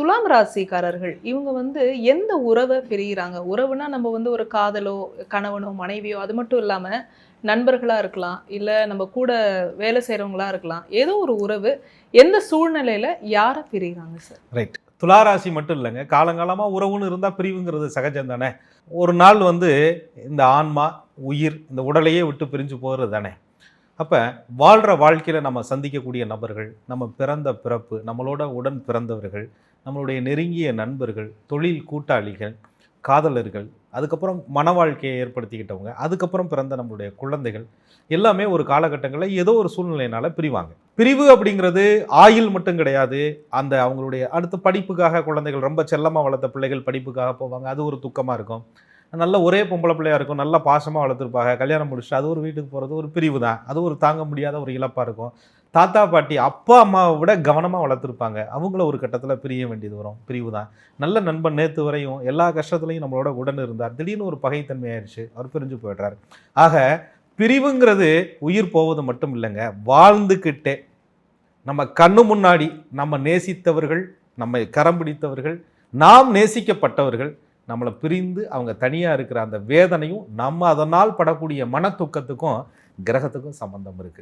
துலாம் ராசிக்காரர்கள் இவங்க வந்து எந்த உறவை பிரிகிறாங்க உறவுனா நம்ம வந்து ஒரு காதலோ கணவனோ மனைவியோ அது மட்டும் இல்லாமல் நண்பர்களாக இருக்கலாம் இல்லை நம்ம கூட வேலை செய்கிறவங்களா இருக்கலாம். ஏதோ ஒரு உறவு எந்த சூழ்நிலையில் யாரை பிரிகிறாங்க சார் ரைட் துளாராசி மட்டும் இல்லைங்க. காலங்காலமாக உறவுன்னு இருந்தால் பிரிவுங்கிறது சகஜம் தானே? ஒரு நாள் வந்து இந்த ஆன்மா உயிர் இந்த உடலையே விட்டு பிரிஞ்சு போகிறது தானே? அப்போ வாழ்கிற வாழ்க்கையில் நம்ம சந்திக்கக்கூடிய நபர்கள் நம்ம பிறந்த பிறப்பு நம்மளோட உடன் பிறந்தவர்கள் நம்மளுடைய நெருங்கிய நண்பர்கள் தொழில் கூட்டாளிகள் காதலர்கள் அதுக்கப்புறம் மன வாழ்க்கையை ஏற்படுத்திக்கிட்டவங்க அதுக்கப்புறம் பிறந்த நம்மளுடைய குழந்தைகள் எல்லாமே ஒரு காலகட்டங்களில் ஏதோ ஒரு சூழ்நிலையினால் பிரிவாங்க. பிரிவு அப்படிங்கிறது ஆயுள் மட்டும் கிடையாது. அந்த அவங்களுடைய அடுத்த படிப்புக்காக குழந்தைகள் ரொம்ப செல்லமாக வளர்த்த பிள்ளைகள் படிப்புக்காக போவாங்க. அது ஒரு துக்கமாக இருக்கும். நல்ல ஒரே பொம்பளை பிள்ளையாக இருக்கும். நல்ல பாசமாக வளர்த்துருப்பாங்க. கல்யாணம் முடிச்சுட்டு அது ஒரு வீட்டுக்கு போகிறது ஒரு பிரிவு தான். அது ஒரு தாங்க முடியாத ஒரு இழப்பாக இருக்கும். தாத்தா பாட்டி அப்பா அம்மாவை விட கவனமாக வளர்த்துருப்பாங்க. அவங்கள ஒரு கட்டத்தில் பிரிய வேண்டியது வரும். பிரிவு தான். நல்ல நண்பன் நேற்று வரையும் எல்லா கஷ்டத்துலையும் நம்மளோட உடன் இருந்தார். திடீர்னு ஒரு பகைத்தன்மை ஆயிடுச்சு. அவர் பிரிஞ்சு போயிடுறாரு. ஆக பிரிவுங்கிறது உயிர் போவது மட்டும் இல்லைங்க. வாழ்ந்துக்கிட்டே நம்ம கண்ணு முன்னாடி நம்ம நேசித்தவர்கள் நம்மை கரம் பிடித்தவர்கள் நாம் நேசிக்கப்பட்டவர்கள் நம்மளை பிரிந்து அவங்க தனியாக இருக்கிற அந்த வேதனையும் நம்ம அதனால் படக்கூடிய மன துக்கத்துக்கும் கிரகத்துக்கும் சம்பந்தம் இருக்கு.